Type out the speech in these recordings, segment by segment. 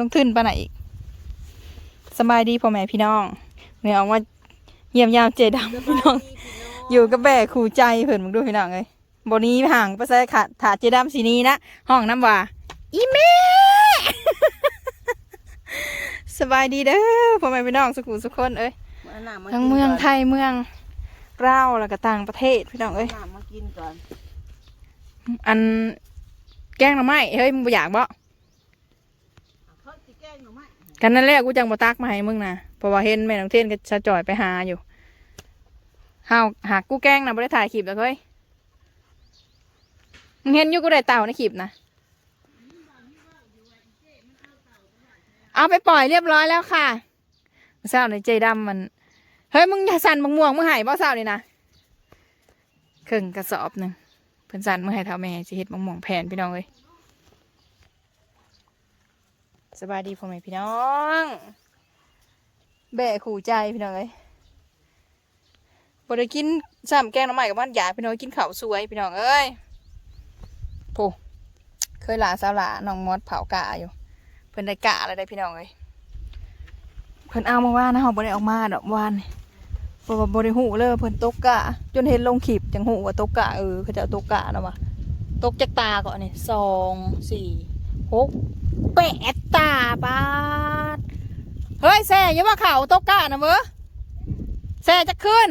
ลงทุนปานไหนอีกสบายดีพ่อแม่พี่น้องเนี่ยออกมาเยี่ยมยามเจดำพี่น้อง อยู่กับแบ่คู่ใจเพิ่นมึงดูพี่น้องเลยบนี้ห่างไปใส่ขาดถาเจดำสีนี้นะห้องน้ำว่าอีแม่สบายดีเด้อพ่อแม่พี่น้องสุขุมสุขคนเอ้ยเอาน้ำมาทั้งเมืองไทยเมืองลาวแล้วก็ต่างประเทศพี่น้องเอ้ยน้ำมากินก่อนอันแกงหน่อไม้เฮ้ยมึงบ่อยากบ่ เขาสิแกล้งหนูไหม กันนั่นแหละกูจังบ่ตักมาให้มึงนะเพราะว่าเห็นแม่น้องเทนก็ชะจ่อยไปหาอยู่เฮาหากกูแกล้งนะบ่ได้ถ่ายคลิปแล้วเฮ้ยมึงเห็นอยู่กูได้เต่าในคลิปนะเอาไปปล่อยเรียบร้อยแล้วค่ะเศร้าในใจดำมันเฮ้ยมึงอย่าสั่นบังม่วงมึงหายบ่เศร้าเลยนะครึ่งกระสอบหนึ่งเพิ่นสั่นมึงให้เท่าแม่สิเฮ็ดบังม่วงแผ่นพี่น้องเอ้ย สบายดีพ่อแม่พี่น้อง แบะขู่ใจพี่น้องเอ้ยบ่ได้กินซ้ำแกงน้ำใหม่กับมันยากพี่น้องกินข้าวสวยพี่น้องเอ้ยโผเคยหลาสาวหลาน้องมอดเผากะอยู่ เพิ่นได้กะอะไรได้พี่น้องเอ้ยเพิ่นเอามาว่านะเฮาบ่ได้ออกมาดอกวานบ่ว่าบ่ได้ฮู้เลยว่าเพิ่นตกกะ จนเห็นลงคลิปจังฮู้ว่าตกกะเออเขาจะตกกะนะวะตกจากตาก่อนนี่สองสี่ หกแปดตาบาดเฮ้ยแซ่ย่าว่าเขาตกกะนะเว้อแซ่จะขึ้น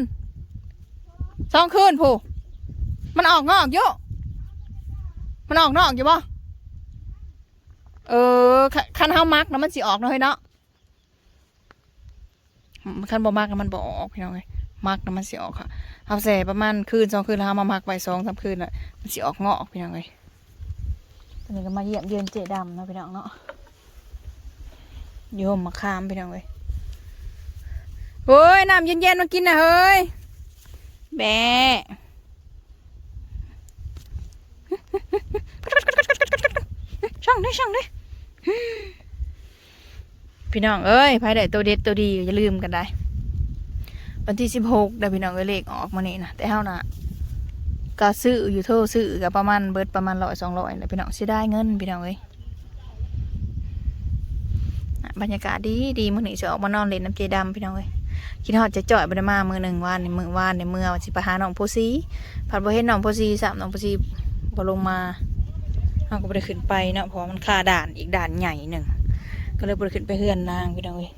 สองคืนผู้มันออกงอกอยู่มันออกนอกอยู่บ่เออคันเฮามักนะมันสิออกเนาะเฮ้ยเนาะคันบ่มักนะมันบ่ออกพี่น้องเอ้ยมักนะมันสิออกค่ะเฮาแซ่ประมาณคืนสองคืนแล้วเฮามามักไว้สองสามคืนน่ะมันสิออกงอกพี่น้องเอ้ย ตอนนี้ก็มาเยี่ยมเยือนเจดำเนาะพี่น้องเนาะโยมมาคามพี่น้องเว้ยเฮ้ยน้ำเย็นๆมากินนะเฮ้ยแบะช่องด้ช่องด้พี่น้องเอ้ยภายได้ตัวเด็ดตัวดีอย่าลืมกันได้ วันที่สิบหกได้พี่น้องเอ้ยเลขออกมานี่นะแต่เท่าน่ะ ก็ซื้ออยู่เท่าซื้อกับประมาณเบิดประมาณร้อยสองร้อยเลยพี่น้องเสียได้เงินพี่น้องเอ้ยบรรยากาศดีดีมื้อนี้จะออกมานอนเล่นน้ำเจดำพี่น้องเอ้ยคิดฮอดจะจ่อยบ่ได้มามื้อหนึ่งวานในมื้อวานในเมื่อวันสิไปหาน้องโพสีผัดบ่เห็นน้องโพสีสามน้องโพสีบ่ลงมาเฮาก็บ่ได้ขึ้นไปเนาะเพราะมันคาด่านอีกด่านใหญ่หนึ่งก็เลยบ่ได้ขึ้นไปเฮือนนางพี่น้องเอ้ย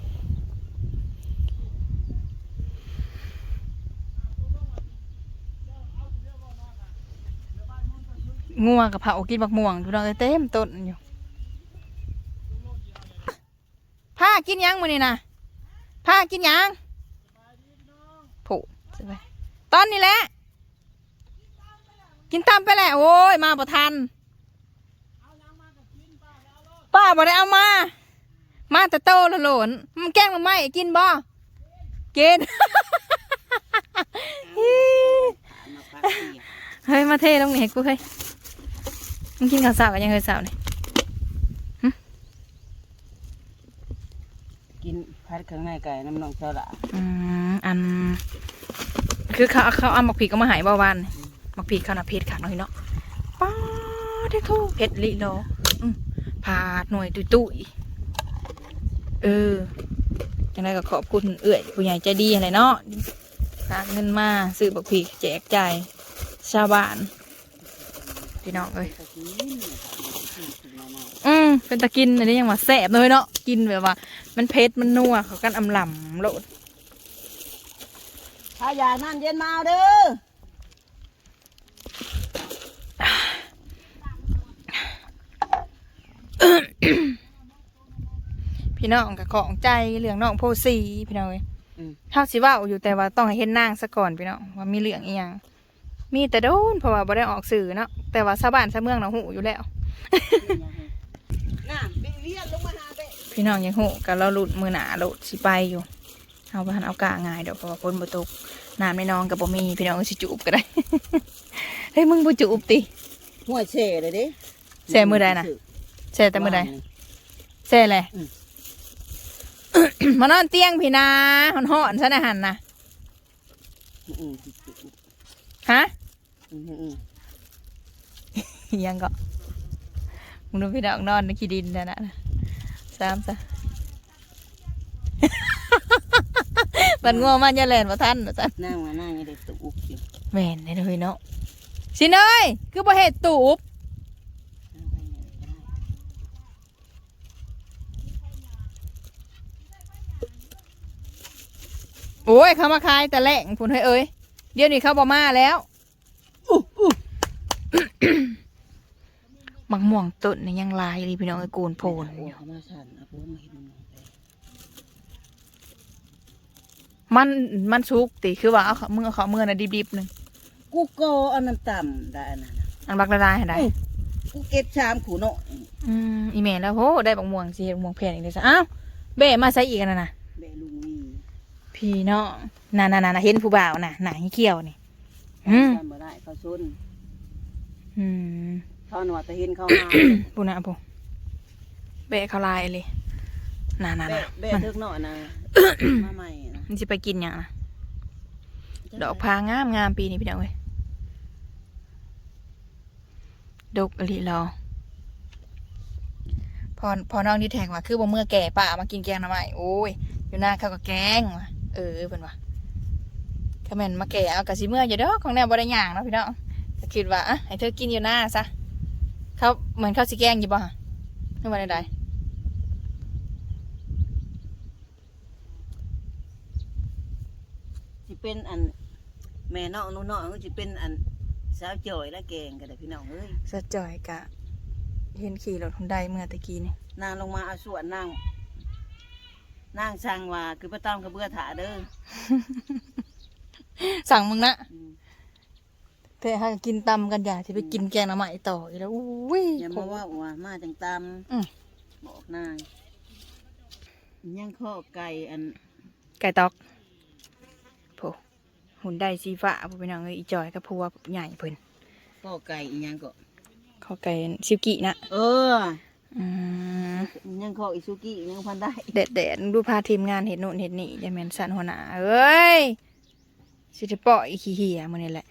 งัวกับเผากินบักม่วงพี่น้องเอ้ยเต็มต้นอยู่ผ้ากินหยังมื้อนี้นะผ้ากินหยังผูใช่ไหมตอนนี้แหละกินตามไปแหละโอ้ยมาบ่ทันป้าบ่ได้เอามา มาแต่โตและโหลนมันแกล้งมาไหมกินบ่กินมาพักเสียเฮ้ยมาเทลงนี่ให้กูเฮ้ย มึงกินข้าวสาวกันยังเฮ้ยสาวนี่กินพัดข้างในไก่น้ำนองเจ้าละอืมอัน คือเขาเขาเอาหมักผีก็มาใหายบ่าวานนี่หมักผีเขาน่ะเพชรขาดหน่อยเนาะป้าเด็กทูเพชรลิโลอืมพาดหน่วยตุยตุยเออยังไงก็ขอบคุณเอื่อยผู้ใหญ่ใจดีอะไรเนาะฝากเงินมาซื้อบักผีแจกจ่ายชาวบ้าน พี่น้องเอ้ยตะกี้เนี่ยกินมาหน่อยอืมเป็นตะกินอันนี้ยังว่าแสบเลยเนาะกินแบบว่า มันเผ็ดมันนัวเขากันอำลำโลดถ้าอยากน้ำเย็นมาเอาเด้อพี่น้องกับของใจเรื่องน้องโพสีพี่น้องเอ้ยอืมเท่าสิเว่าอยู่แต่ว่าต้องให้เห็นนางซะก่อนพี่น้องว่ามีเรื่องอีหยัง มีแต่โดนเพราะว่าบ่ได้ออกสื่อเนาะแต่ว่าชาวบ้านชาวเมืองเนาะหูอยู่แล้วน้ำเลี้ยนลงมาหาเด้พี่น้องยังหูกับเราหลุดมือหนาหลุดสิไปอยู่เอาไปหันเอากะง่ายเดี๋ยวเพราะว่าคนบ่ตกน้ำในนองกับบ่มีพี่น้องสิจูบก็ได้ เฮ้ยมึงบ่จูบติหัวเช่เลยเด้แช่มื้อใดน่ะแช่แต่มื้อใดแช่เลยอืมมานอนเตียงพี่นาหอนๆซะนะหันนะอืมอืมฮะอืมอืม ยังก็มึงดูพี่น้องนอนในขี้ดินนั่นนะสสามซะบันงัวมันอย่าแล่นบ่ทันว่าซั่นนั่งมานั่งยังได้ตุกอยู่แม่นได้เลยเนาะสิเนยคือบ่เฮ็ดตูบนั่งไปไหนก็ได้โอ้ยเขามาขายแต่แหล่งพุ่นเฮ้ยเอ้ยเดี๋ยวนี้เขาบ่มาแล้ว มักม่วงต้นนี่ยังลายเลยพี่น้องไอ้โกนโพนโอ้เขามาสั่นเอาพวกมาเห็นมันไปมันมันสุกติคือว่าเอาเขามือเอาเขามือน่ะดิบๆหนึงกูโกเอาน้ำต่ำได้อันนั้นน่ะอันบักละลายให้ได้อื้อกูเก็บชามขู่เนาะอืมอีเมลแล้วโหได้บักม่วงสิเฮ็ดบักม่วงแพงอีกเลยซะอ้าวเบะมาใส่อีกอันนั่นน่ะแบะลุงวีพี่น้องน่ะน่ะน่ะน่ะเห็นผู้บ่าวน่ะหน้าเขียวนี่ อืมจำบ่ได้เขาซุนอืมเขาหนวดตะเห็นเขาหาปูนะปูเบะเขาลายเลยน่ะน่ะแบะน่ะแบะมันเทึกหน่อยนะมาใหม่นะมันจะไปกินหยังน่ะดอกพางามงามปีนี้พี่น้องเว้ยดกอลิเราพอพอน้องที่แทงว่าคือบ่เมื่อแก่ป้ามากินแกงหน่อไม้โอ้ย อยู่หน้าเขาก็แกงว่ะเออเป็นว่ะ ถ้าแม่นมาแก่เอากะสิเมื่ออยู่เด้อของแนวบ่ได้ย่างเนาะพี่น้องก็คิดว่าอะให้เธอกินอยู่หน้าซะเขาเหมือนเขาสิแกงอยู่บ่ฮะนึกว่าได้สิเป็นอันแม่น้องนู้นน้องก็สิเป็นอันสาวจ่อยและแกงกันเลยพี่น้องเอ้ยสะจ่อยกะ เห็นขี่รถฮุนไดเมื่อตะกี้นี่นางลงมาเอาส่วนนางนางสั่งว่าคือประตามกระเบื้อถาเด้อ สั่งมึงนะอืมเพื่อให้กินตำกันอย่าที่ไปกินแกงหน่อไม้ต่ออีกแล้วอุ้ยอย่ามาว่าว่ามาจังตามอืมบอกนางยังข้อไก่อันไก่ตอกโผหุ่นไดสีฟ้าพวกพี่น้องเอ้ยอีจอยกับพัวใหญ่เพิ่นข้อไก่อีหยังก็ เขาไก่ซิวกินะเอออืมยังข้ออิซุกิยังพันได้แดดแดดๆดูพาทีมงานเห็นโน่นเห็นนี่จะแมนสันหัวหน้าเอ้ย สิจะเปาะอีขี้เหียมันนี่แหละ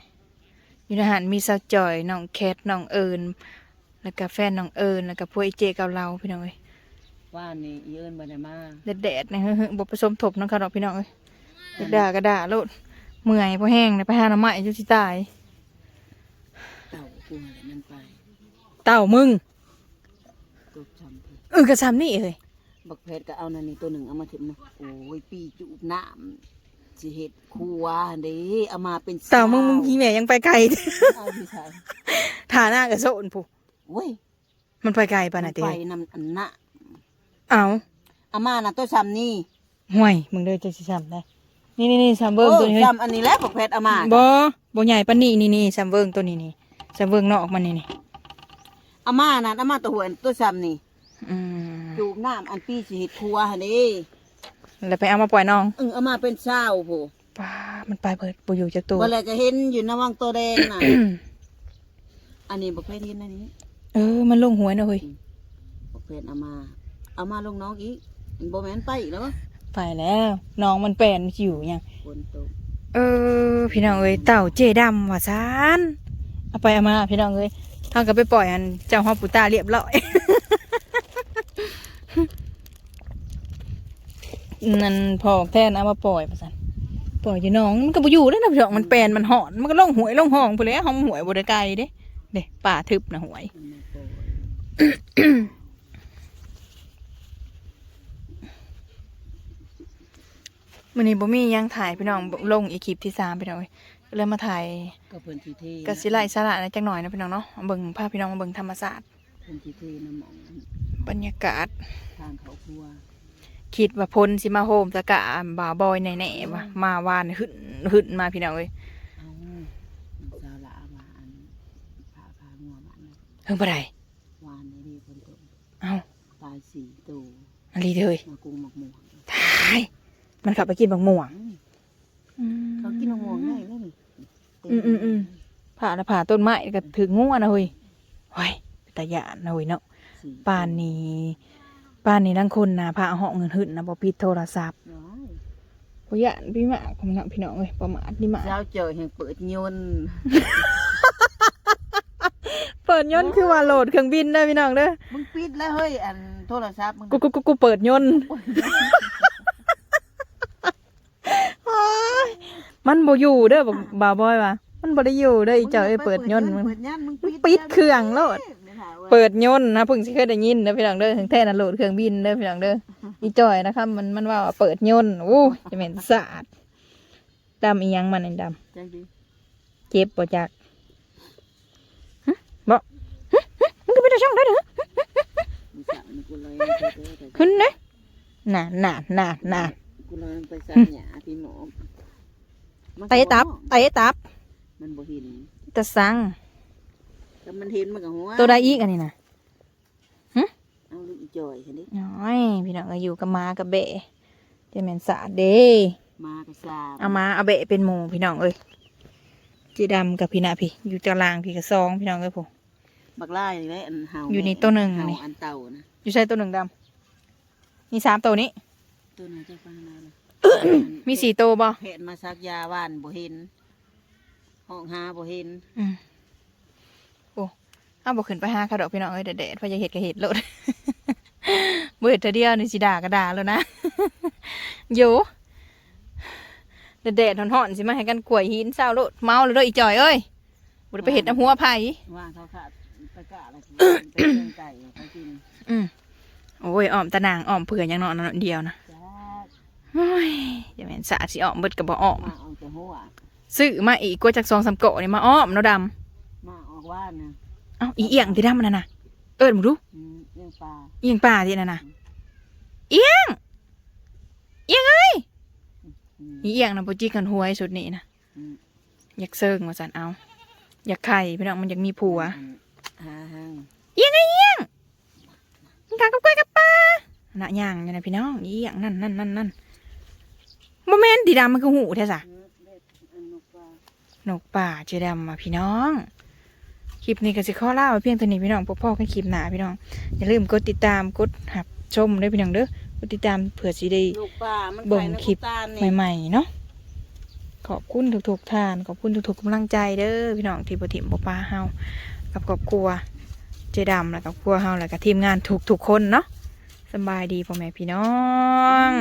อยู่ในอาหารมีสาวจอยน้องแคทน้องเอิญแล้วก็แฟนน้องเอิญแล้วก็พวกไอเจเกาเราพี่น้องเอ้ยว่านี่อีเอิญบ่ได้มาแดดๆนะเฮ้ยๆบ่ผสมทบเน้องค่ะดอกพี่น้องเอ้ยอยากด่าก็ด่าโลดเมื่อยพอแห้งเลยไปหาน้ำไม้จุสิตาย เต่ากูอะไรมันไปเต่ามึงตกจำพี่เออกระซำนี่เอ้ยบักเพชรก็เอานั่นนี่ตัวหนึ่งเอามาถิ่มนะโอ้ยปีจุบน้ำ สิเห็ดครัวเด้เอามาเป็นเต่ามึงมึงพี่แม่ยังไปไกล เอาที่ใส่ฐาหน้ากระโซนผู้โอ้ยมันไปไกลปานน่ะเต้ไปนำอันน่ะเอาเอามาน่ะตัวซ้ำนี่ห่วยมึงเด้อจะสิซ้ำได้นี่นี่นี่ซ้ำเบิ้งเออตัวนี้เฮ้ยซ้ำอันนี้แหละบักเพชรเอามาบ่บ่ใหญ่ปานนี้นี่นี่ซ้ำเบิ้งตัวนี้นี่ซ้ำเบิ้งนอกมันนี่นี่เอามาน่ะเอามาตัวหัวตัวซ้ำนี่อืมจูบน้ำอันปีสิเห็ดครัวหั่นเด้ แล้วไปเอามาปล่อยน้องเออเอามาเป็นเศร้าโหป้ามันไปเบิดบ่อยู่จักตัวบ่แล้วก็เห็นอยู่ในวังตัวแดงน่ะ อันนี้บักเพชรเห็นอันนี้เออ มันลงหวยนะเฮ้ยบักเพชรเอามา เอามาลงน้องอีกมันบ่แม่นไปอีกแล้ววะไปแล้วน้องมันแปลนอยู่หยังฝนตกเออ พี่น้องเอ้ยเต่าเจดำว่าซานเอาไปเอามาพี่น้องเอ้ยทางก็ไปปล่อยอันเจ้าฮอปูตาเรียบร้อย นั่นพอแทนเอามาปล่อยประสันปล่อยอยู่น้องมันก็บ่อยู่ได้อนะพี่น้องมันแปลนมันหอนมันก็ล่องหวยล่องห้องไปเลยห้องหวยบ่ได้ไกลเด้เด้ป่าทึบนะหวยมันมาปล่อยมื้อนี้บ่มีหยังถ่ายพี่น้องลงอีกคลิปที่สามพี่น้องเอ้ยก็เลยมาถ่ายก็เพิ่นสิเทกสิไลสาระนะจังหน่อยนะพี่น้องเนาะมาเบิ่งพาพี่น้องมาเบิ่งธรรมศาสตร์เพิ่นสิเทน้ำหมองบรรยากาศทางเขาครัว คิดว่าพลสิมาโฮมตะกะบ่าวบอยแน่ๆว่ามาวานหึ่นหึ่นมาพี่น้องเอ้ยเอาสาวละมาอันพาพางัวมาอันนั้นเฮิงบ่ได้วานได้ดีเพิ่นตกเอ้าตายสี่ตัวอันนี้เด้ยมากุงหมักหมวงตายมันขับไปกินบักม่วงอืมเขากินหมักหมวงง่ายเลยนี่อืมอืมอืมผ่าละผ่าต้นไม้ก็ถึงงัวนะเฮ้ยไว้เป็นตาหยานนะเฮ้ยเนาะสี่ป่านนี้ ป่านนี้ทั้งคนนะพาเหาะเงินหึ่นนะบ่ปิดโทรศัพท์ร้อยบ่หยานพี่หมากผมนะพี่น้องเอ้ยประมาทนี่หมาเจ้าเจอแห่งเปิดยนต์เปิดยนต์คือว่าโหลดเครื่องบินเด้อพี่น้องเด้อมึงปิดแล้วเฮ้ยอันโทรศัพท์มึงกูกูกูกูเปิดยนต์โอ๊ยมันบ่อยู่เด้อบอกบ่าวบอยว่ะมันบ่ได้อยู่เด้ออีเจ้าเอ้ยเปิดยนต์มึงเปิดยนต์มึงมึงปิดเครื่องโลดไม่ถามว่า เปิดยนต์นะเพิ่งสิเคยได้ยินเด้อพี่น้องเด้อถึงแท้น่ะโหลดเครื่องบินเด้อพี่น้องเด้ออีจอยนะครับมันมันว่าว่าเปิดยนต์โอ้ยจะเหม็นสะอาดดำอีหยังมันนี่ดจังดิำเจ็บบ่จักหึบ่หึหึมึงก็ไปได้ช่องได้เด้อมึงสั่งมึงกูเลยไปเด้อแต่ขึ้นเด้อน่ะน่ะน่ะน่ะกูเลยไปสั่งหยาที่หมอมันก็เตะตับเตะตับมันบ่เห็น ตะสัง ก็มันเห็นมันก็หัวตัวใดอีกอันนี้นะเอาลูกอีจอยเห็นดิน้อยพี่น้องก็อยู่กับหมากับเบะจะเหม็นสะอาดเด้มากระซาบเอามาเอาเบะเป็นหมูพี่น้องเอ้ยจีดำกับพี่นาพี่อยู่ตารางพี่กับซองพี่น้องเอ้ยผม บักไล่นี่แหละอันเห่าอยู่ในตัวหนึ่งเห่านี่ อันเต่านะอยู่ใช่ตัวหนึ่งดำมีสามตัวนี้ ตัวไหนจะฟังนาเลยมีสี่ตัวบ่เพจมาซักยาบ้านบ่เห็นห้องหาบ่เห็นอืมโอ้ เอาบอกขึ้นไปหาเขาดอกพี่น้องเอ้ยเด็ดๆเพราะจะเห็ดก็เห็ดโลดเบื่อเธอเดียวนี่สิด่าก็ด่าแล้วนะอยู่เด็ดๆหอนๆสิมาให้กันกล้วยหินเศร้าโลดเมาแล้วเด้ออีจอยเอ้ยบ่ได้ไปเห็ดน้ำหัวไผ่ว่างเขาขาดตะกะอะไรกินเป็นเรื่องไก่เขากินอืมโอ้ยอ้อมตะนางอ้อมเผื่อยังนอนนอนเดียวนะจ้าโอ้ยอย่าแม่นสาดสิอ้อมเบิดกับบ่อ้อมมาเอาจะหัวซื้อมาอีกกว่าจากซองสามเกาะนี่มาอ้อมเนาะดมาออกว่านนะำ เอ้าอีเอียงที่ดำมันน่ะนะเอิญมึงดูอืมเรื่องปลาเอียงป่าที่นั่นน่ะเอียงเอียงเอ้ยอืมอีเอียงนะโปจิกันหวยสุดนี่นะอืมอยากเซิงว่าสันเอา อยากไข่พี่น้องมันอยากมีผัว หาหางเอียงไงเอียงมึงกางกับกล้วยกับปลาน่ะย่างอยู่นะพี่น้องอีเอียงนั่นนั่นนั่นนั่นโมเมนต์ที่ดำมันคือหูแท้สะอืมเด็ดอันนกปลานกป่าเจดำมาพี่น้องค ลิปนี้ก็สิข้อเล่าเพียงเท่านี้พี่น้องพบพ่อกันคลิปหนาพี่น้องอย่าลืมกดติดตามกดหับชมด้วยพี่น้องเด้อกดติดตามเผื่อสิได้ลูกปลามันเบิ่งคลิปใหม่ๆเนาะขอบคุณทุกๆท่านขอบคุณทุกๆกำลังใจเด้อพี่น้องที่บ่ถิ่มบ่ปลาเฮากับครอบครัวเจดำแล้วกับครัวเฮาแล้วกับทีมงานทุกๆคนเนาะสบายดีพ่อแม่พี่น้อง